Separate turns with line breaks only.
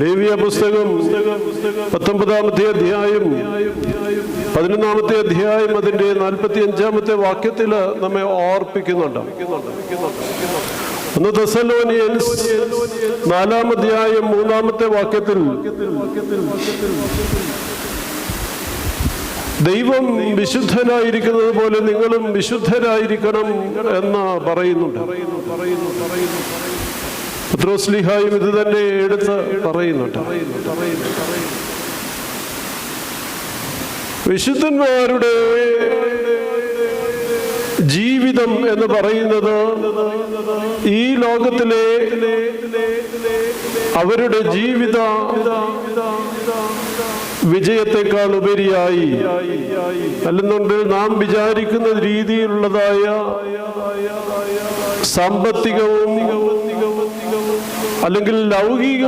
ലേവിയ പുസ്തകം പത്തൊമ്പതാമത്തെ അധ്യായം പതിനൊന്നാമത്തെ അധ്യായം അതിന്റെ നാൽപ്പത്തി അഞ്ചാമത്തെ വാക്യത്തിൽ നമ്മെ ഓർപ്പിക്കുന്നുണ്ട്. ഒന്ന് തെസലോനിയൻസ് നാലാം അധ്യായം മൂന്നാമത്തെ വാക്യത്തിൽ ദൈവം വിശുദ്ധനായിരിക്കുന്നത് പോലെ നിങ്ങളും വിശുദ്ധരായിരിക്കണം എന്ന് പറയുന്നുണ്ട്. പത്രോസ്ലിഹായും ഇത് തന്നെ എടുത്ത് പറയുന്നുണ്ട്. വിശുദ്ധന്മാരുടെ ജീവിതം എന്ന് പറയുന്നത് ഈ ലോകത്തിലെ അവരുടെ ജീവിത വിജയത്തെക്കാൾ ഉപരിയായി. അല്ലെന്നുണ്ട് നാം വിചാരിക്കുന്ന രീതിയിലുള്ളതായ സാമ്പത്തികവും അല്ലെങ്കിൽ ലൗകിക